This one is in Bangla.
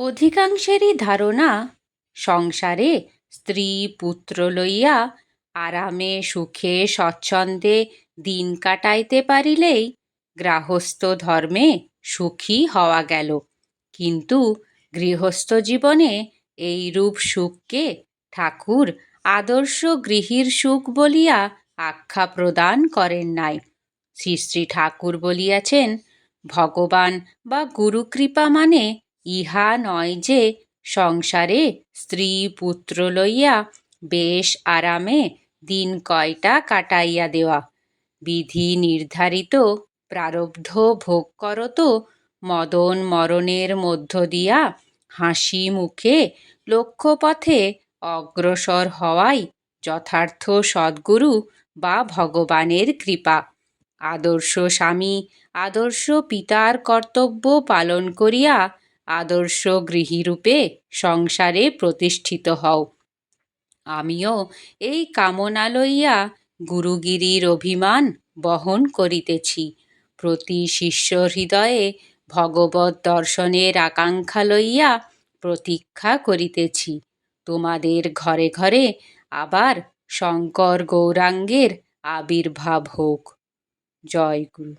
অধিকাংশেরই ধারণা, সংসারে স্ত্রী পুত্র লইয়া আরামে, সুখে, স্বচ্ছন্দে দিন কাটাইতে পারিলেই গৃহস্থ ধর্মে সুখী হওয়া গেল। কিন্তু গৃহস্থ জীবনে এইরূপ সুখকে ঠাকুর আদর্শ গৃহীর সুখ বলিয়া আখ্যা প্রদান করেন নাই। শ্রী শ্রী ঠাকুর বলিয়াছেন, ভগবান বা গুরুকৃপা মানে ইহা নয় যে সংসারে স্ত্রী পুত্র লইয়া বেশ আরামে দিন কয়টা কাটাইয়া দেওয়া। বিধি নির্ধারিত, প্রারব্ধ ভোগ করত, মদন মরণের মধ্য দিয়া হাসি মুখে লক্ষ্যপথে অগ্রসর হওয়াই যথার্থ সদ্গুরু বা ভগবানের কৃপা। আদর্শ স্বামী, আদর্শ পিতার কর্তব্য পালন করিয়া আদর্শ গৃহীরূপে সংসারে প্রতিষ্ঠিত হও। আমিও এই কামনা লইয়া গুরুগিরির অভিমান বহন করিতেছি। প্রতি শিষ্য হৃদয়ে ভগবৎ দর্শনের আকাঙ্ক্ষা লইয়া প্রতীক্ষা করিতেছি। তোমাদের ঘরে ঘরে আবার শঙ্কর গৌরাঙ্গের আবির্ভাব হোক। জয় গুরু।